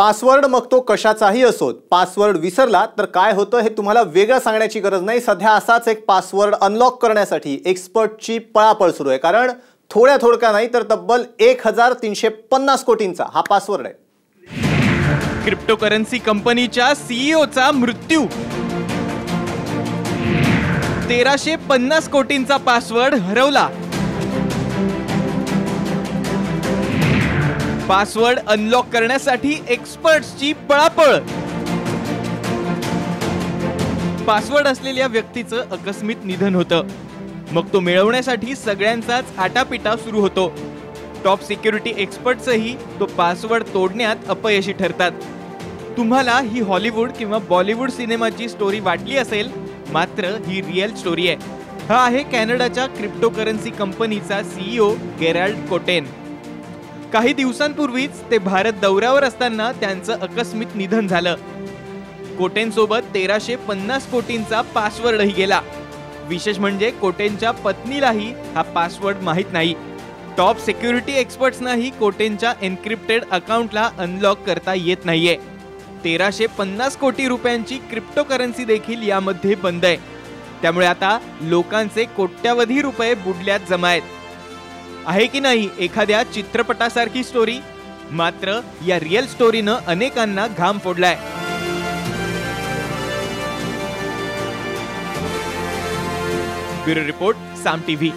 Password मग तो कशाचाही असोत. पासवर्ड विसरला तर काय होतं हे तुम्हाला वेगळं सांगण्याची गरज नाही. सध्या असाच एक पासवर्ड अनलॉक करण्यासाठी एक्सपर्टची पळापळ सुरू आहे. कारण थोड्या थोडक्या नाही तर तब्बल एक हजार तीनशे पन्नास कोटींचा हा पासवर्ड आहे. क्रिप्टोकरन्सी कंपनीच्या सीईओचा मृत्यू. तेराशे पन्नास कोटींचा पासवर्ड हरवला. पासवर्ड अनलॉक करण्यासाठी एक्सपर्ट्सची पळापळ. पासवर्ड असलेल्या व्यक्तीचं अकस्मित निधन होतं. मग तो मिळवण्यासाठी सगळ्यांचाच आटापिटा सुरू होतो. टॉप सिक्युरिटी एक्सपर्टचंही तो पासवर्ड तोडण्यात अपयशी ठरतात. तुम्हाला ही हॉलिवूड किंवा बॉलिवूड सिनेमाची स्टोरी वाटली असेल मात्र ही रिअल स्टोरी आहे. हा आहे कॅनडाच्या क्रिप्टोकरन्सी कंपनीचा सीईओ गेराल्ड कोटेन काही दिवसांपूर्वीच ते भारत दौऱ्यावर असताना त्यांचं अकस्मित निधन झालं. कोटेंसोबत तेराशे पन्नास कोटींचा पासवर्डही गेला. विशेष म्हणजे कोटेंच्या पत्नीलाही हा पासवर्ड माहीत नाही. टॉप सिक्युरिटी एक्सपर्ट्सनाही कोटेंच्या एन्क्रिप्टेड अकाउंटला अनलॉक करता येत नाहीये. तेराशे पन्नास कोटी रुपयांची क्रिप्टोकरन्सी देखील यामध्ये बंद आहे. त्यामुळे आता लोकांचे कोट्यावधी रुपये बुडल्यात जमा आहेत आहे की नाही एखाद्या चित्रपटासारखी स्टोरी मात्र या रिअल स्टोरीनं अनेकांना घाम फोडलाय. Bureau report Saam TV.